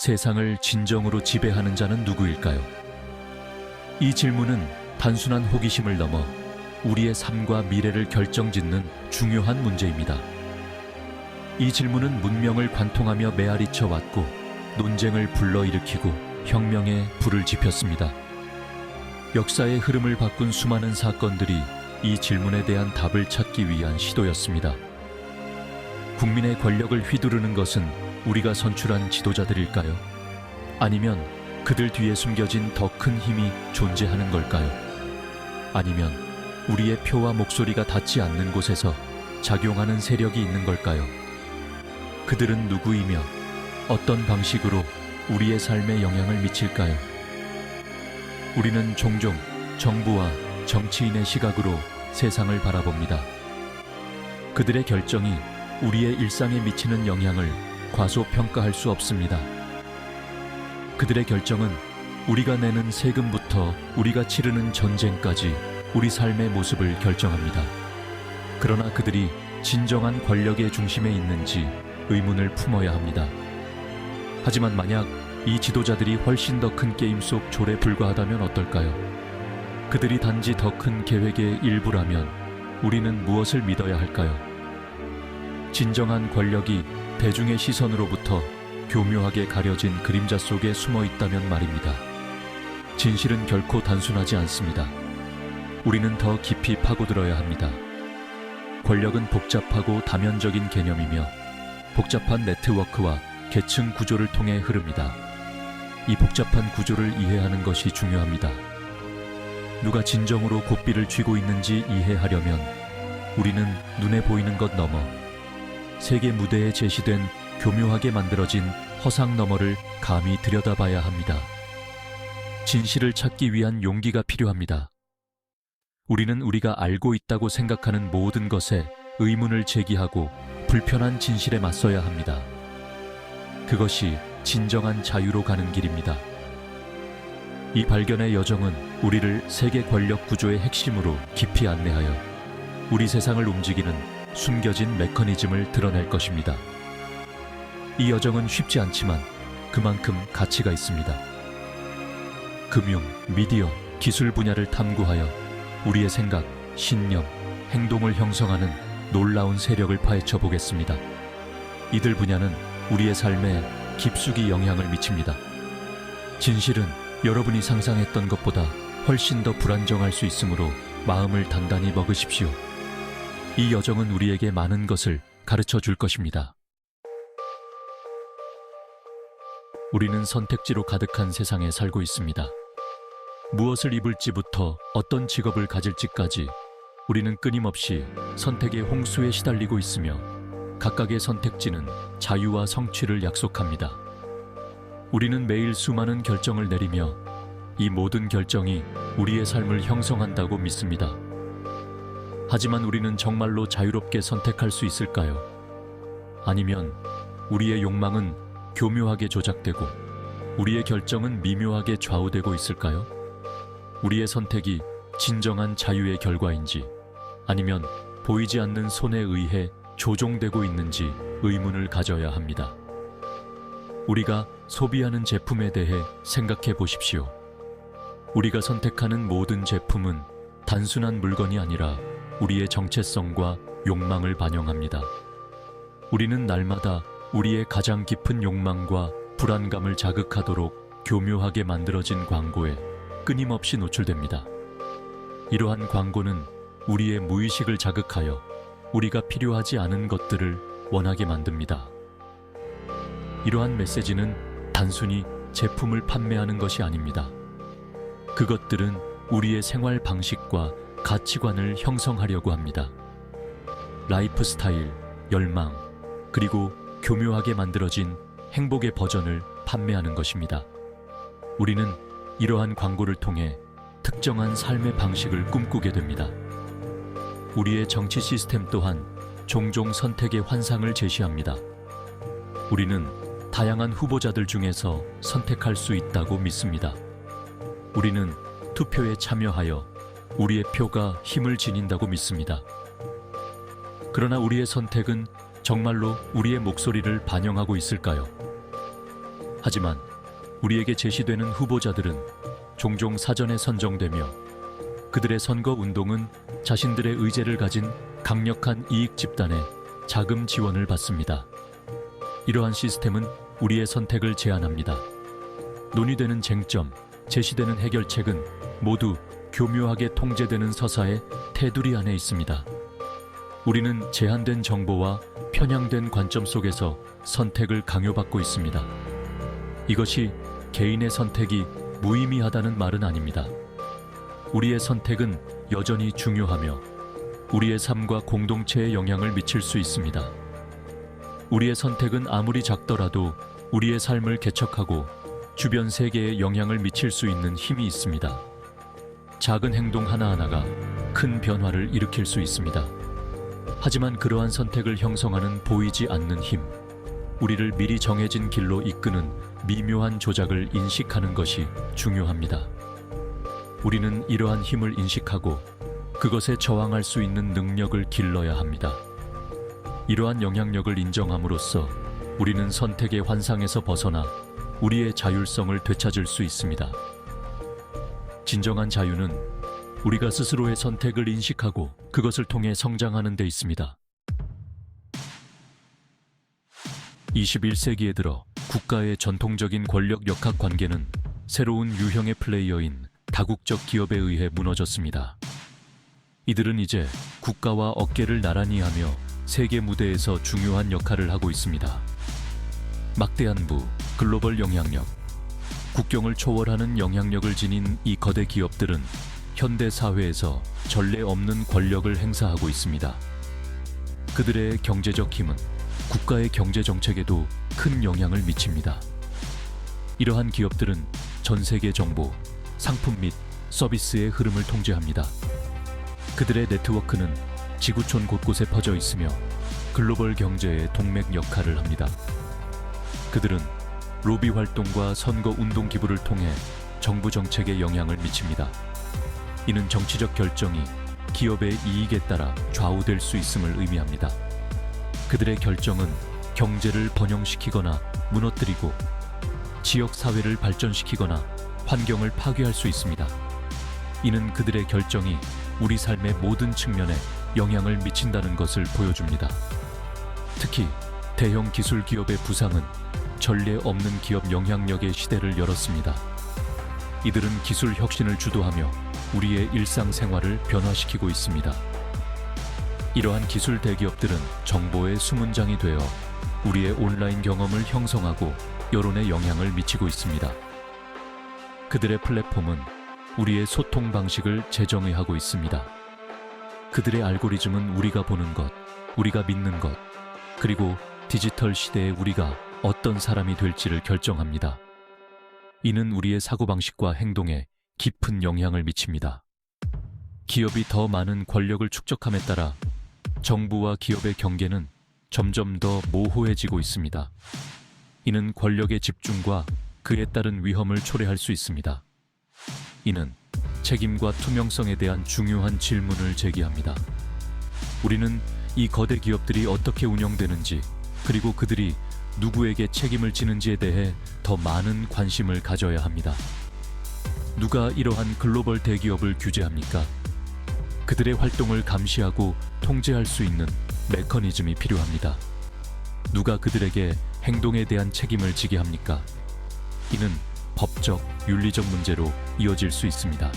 세상을 진정으로 지배하는 자는 누구일까요? 이 질문은 단순한 호기심을 넘어 우리의 삶과 미래를 결정짓는 중요한 문제입니다. 이 질문은 문명을 관통하며 메아리쳐 왔고 논쟁을 불러일으키고 혁명에 불을 지폈습니다. 역사의 흐름을 바꾼 수많은 사건들이 이 질문에 대한 답을 찾기 위한 시도였습니다. 국민의 권력을 휘두르는 것은 우리가 선출한 지도자들일까요? 아니면 그들 뒤에 숨겨진 더 큰 힘이 존재하는 걸까요? 아니면 우리의 표와 목소리가 닿지 않는 곳에서 작용하는 세력이 있는 걸까요? 그들은 누구이며 어떤 방식으로 우리의 삶에 영향을 미칠까요? 우리는 종종 정부와 정치인의 시각으로 세상을 바라봅니다. 그들의 결정이 우리의 일상에 미치는 영향을 과소평가할 수 없습니다. 그들의 결정은 우리가 내는 세금부터 우리가 치르는 전쟁까지 우리 삶의 모습을 결정합니다. 그러나 그들이 진정한 권력의 중심에 있는지 의문을 품어야 합니다. 하지만 만약 이 지도자들이 훨씬 더 큰 게임 속 졸에 불과하다면 어떨까요? 그들이 단지 더 큰 계획의 일부라면 우리는 무엇을 믿어야 할까요? 진정한 권력이 대중의 시선으로부터 교묘하게 가려진 그림자 속에 숨어 있다면 말입니다. 진실은 결코 단순하지 않습니다. 우리는 더 깊이 파고들어야 합니다. 권력은 복잡하고 다면적인 개념이며 복잡한 네트워크와 계층 구조를 통해 흐릅니다. 이 복잡한 구조를 이해하는 것이 중요합니다. 누가 진정으로 고삐를 쥐고 있는지 이해하려면 우리는 눈에 보이는 것 넘어 세계 무대에 제시된 교묘하게 만들어진 허상 너머를 감히 들여다봐야 합니다. 진실을 찾기 위한 용기가 필요합니다. 우리는 우리가 알고 있다고 생각하는 모든 것에 의문을 제기하고 불편한 진실에 맞서야 합니다. 그것이 진정한 자유로 가는 길입니다. 이 발견의 여정은 우리를 세계 권력 구조의 핵심으로 깊이 안내하여 우리 세상을 움직이는 숨겨진 메커니즘을 드러낼 것입니다. 이 여정은 쉽지 않지만 그만큼 가치가 있습니다. 금융, 미디어, 기술 분야를 탐구하여 우리의 생각, 신념, 행동을 형성하는 놀라운 세력을 파헤쳐 보겠습니다. 이들 분야는 우리의 삶에 깊숙이 영향을 미칩니다. 진실은 여러분이 상상했던 것보다 훨씬 더 불안정할 수 있으므로 마음을 단단히 먹으십시오. 이 여정은 우리에게 많은 것을 가르쳐 줄 것입니다. 우리는 선택지로 가득한 세상에 살고 있습니다. 무엇을 입을지부터 어떤 직업을 가질지까지 우리는 끊임없이 선택의 홍수에 시달리고 있으며 각각의 선택지는 자유와 성취를 약속합니다. 우리는 매일 수많은 결정을 내리며 이 모든 결정이 우리의 삶을 형성한다고 믿습니다. 하지만 우리는 정말로 자유롭게 선택할 수 있을까요? 아니면 우리의 욕망은 교묘하게 조작되고 우리의 결정은 미묘하게 좌우되고 있을까요? 우리의 선택이 진정한 자유의 결과인지 아니면 보이지 않는 손에 의해 조종되고 있는지 의문을 가져야 합니다. 우리가 소비하는 제품에 대해 생각해 보십시오. 우리가 선택하는 모든 제품은 단순한 물건이 아니라 우리의 정체성과 욕망을 반영합니다. 우리는 날마다 우리의 가장 깊은 욕망과 불안감을 자극하도록 교묘하게 만들어진 광고에 끊임없이 노출됩니다. 이러한 광고는 우리의 무의식을 자극하여 우리가 필요하지 않은 것들을 원하게 만듭니다. 이러한 메시지는 단순히 제품을 판매하는 것이 아닙니다. 그것들은 우리의 생활 방식과 가치관을 형성하려고 합니다. 라이프 스타일, 열망, 그리고 교묘하게 만들어진 행복의 버전을 판매하는 것입니다. 우리는 이러한 광고를 통해 특정한 삶의 방식을 꿈꾸게 됩니다. 우리의 정치 시스템 또한 종종 선택의 환상을 제시합니다. 우리는 다양한 후보자들 중에서 선택할 수 있다고 믿습니다. 우리는 투표에 참여하여 우리의 표가 힘을 지닌다고 믿습니다. 그러나 우리의 선택은 정말로 우리의 목소리를 반영하고 있을까요? 하지만 우리에게 제시되는 후보자들은 종종 사전에 선정되며 그들의 선거 운동은 자신들의 의제를 가진 강력한 이익 집단의 자금 지원을 받습니다. 이러한 시스템은 우리의 선택을 제한합니다. 논의되는 쟁점, 제시되는 해결책은 모두 교묘하게 통제되는 서사의 테두리 안에 있습니다. 우리는 제한된 정보와 편향된 관점 속에서 선택을 강요받고 있습니다. 이것이 개인의 선택이 무의미하다는 말은 아닙니다. 우리의 선택은 여전히 중요하며 우리의 삶과 공동체에 영향을 미칠 수 있습니다. 우리의 선택은 아무리 작더라도 우리의 삶을 개척하고 주변 세계에 영향을 미칠 수 있는 힘이 있습니다. 작은 행동 하나하나가 큰 변화를 일으킬 수 있습니다. 하지만 그러한 선택을 형성하는 보이지 않는 힘, 우리를 미리 정해진 길로 이끄는 미묘한 조작을 인식하는 것이 중요합니다. 우리는 이러한 힘을 인식하고 그것에 저항할 수 있는 능력을 길러야 합니다. 이러한 영향력을 인정함으로써 우리는 선택의 환상에서 벗어나 우리의 자율성을 되찾을 수 있습니다. 진정한 자유는 우리가 스스로의 선택을 인식하고 그것을 통해 성장하는 데 있습니다. 21세기에 들어 국가의 전통적인 권력 역학 관계는 새로운 유형의 플레이어인 다국적 기업에 의해 무너졌습니다. 이들은 이제 국가와 어깨를 나란히 하며 세계 무대에서 중요한 역할을 하고 있습니다. 막대한 부, 글로벌 영향력, 국경을 초월하는 영향력을 지닌 이 거대 기업들은 현대 사회에서 전례 없는 권력을 행사하고 있습니다. 그들의 경제적 힘은 국가의 경제 정책에도 큰 영향을 미칩니다. 이러한 기업들은 전 세계 정보, 상품 및 서비스의 흐름을 통제합니다. 그들의 네트워크는 지구촌 곳곳에 퍼져 있으며 글로벌 경제의 동맥 역할을 합니다. 그들은 로비 활동과 선거 운동 기부를 통해 정부 정책에 영향을 미칩니다. 이는 정치적 결정이 기업의 이익에 따라 좌우될 수 있음을 의미합니다. 그들의 결정은 경제를 번영시키거나 무너뜨리고 지역 사회를 발전시키거나 환경을 파괴할 수 있습니다. 이는 그들의 결정이 우리 삶의 모든 측면에 영향을 미친다는 것을 보여줍니다. 특히 대형 기술 기업의 부상은 전례 없는 기업 영향력의 시대를 열었습니다. 이들은 기술 혁신을 주도하며 우리의 일상생활을 변화시키고 있습니다. 이러한 기술 대기업들은 정보의 수문장이 되어 우리의 온라인 경험을 형성하고 여론에 영향을 미치고 있습니다. 그들의 플랫폼은 우리의 소통 방식을 재정의하고 있습니다. 그들의 알고리즘은 우리가 보는 것, 우리가 믿는 것, 그리고 디지털 시대에 우리가 어떤 사람이 될지를 결정합니다. 이는 우리의 사고방식과 행동에 깊은 영향을 미칩니다. 기업이 더 많은 권력을 축적함에 따라 정부와 기업의 경계는 점점 더 모호해지고 있습니다. 이는 권력의 집중과 그에 따른 위험을 초래할 수 있습니다. 이는 책임과 투명성에 대한 중요한 질문을 제기합니다. 우리는 이 거대 기업들이 어떻게 운영되는지 그리고 그들이 누구에게 책임을 지는지에 대해 더 많은 관심을 가져야 합니다. 누가 이러한 글로벌 대기업을 규제합니까? 그들의 활동을 감시하고 통제할 수 있는 메커니즘이 필요합니다. 누가 그들에게 행동에 대한 책임을 지게 합니까? 이는 법적, 윤리적 문제로 이어질 수 있습니다.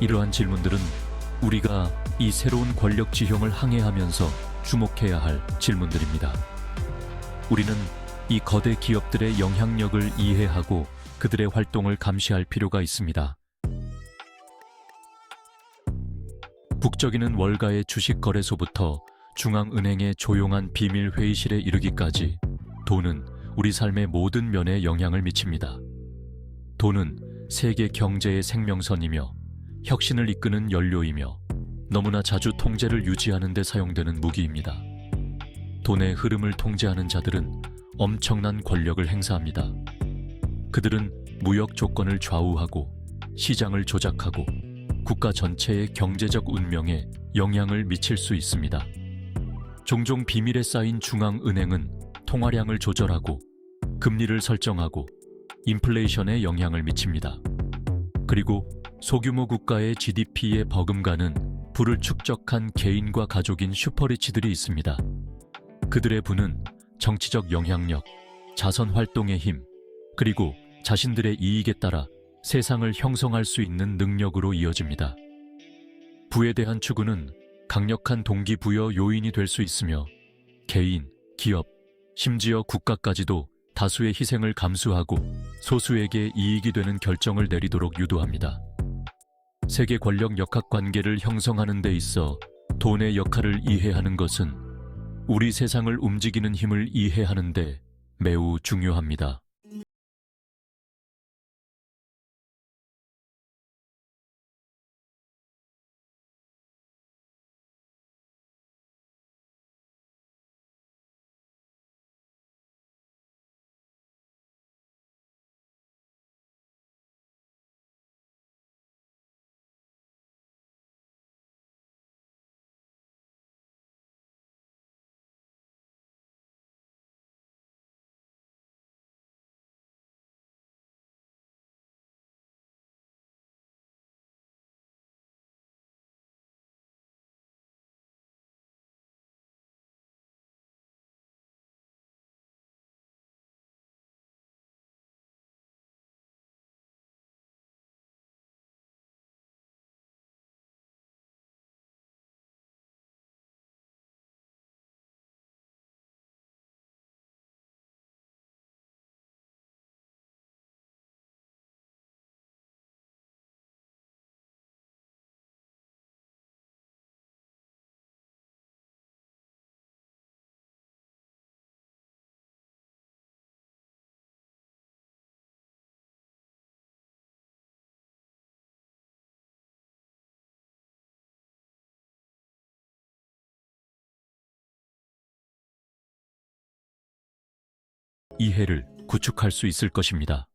이러한 질문들은 우리가 이 새로운 권력 지형을 항해하면서 주목해야 할 질문들입니다. 우리는 이 거대 기업들의 영향력을 이해하고 그들의 활동을 감시할 필요가 있습니다. 북적이는 월가의 주식 거래소부터 중앙은행의 조용한 비밀 회의실에 이르기까지 돈은 우리 삶의 모든 면에 영향을 미칩니다. 돈은 세계 경제의 생명선이며 혁신을 이끄는 연료이며 너무나 자주 통제를 유지하는 데 사용되는 무기입니다. 돈의 흐름을 통제하는 자들은 엄청난 권력을 행사합니다. 그들은 무역 조건을 좌우하고 시장을 조작하고 국가 전체의 경제적 운명에 영향을 미칠 수 있습니다. 종종 비밀에 쌓인 중앙은행은 통화량을 조절하고 금리를 설정하고 인플레이션에 영향을 미칩니다. 그리고 소규모 국가의 GDP에 버금가는 부를 축적한 개인과 가족인 슈퍼리치들이 있습니다. 그들의 부는 정치적 영향력, 자선 활동의 힘, 그리고 자신들의 이익에 따라 세상을 형성할 수 있는 능력으로 이어집니다. 부에 대한 추구는 강력한 동기부여 요인이 될 수 있으며 개인, 기업, 심지어 국가까지도 다수의 희생을 감수하고 소수에게 이익이 되는 결정을 내리도록 유도합니다. 세계 권력 역학 관계를 형성하는 데 있어 돈의 역할을 이해하는 것은 우리 세상을 움직이는 힘을 이해하는데 매우 중요합니다. 이해를 구축할 수 있을 것입니다.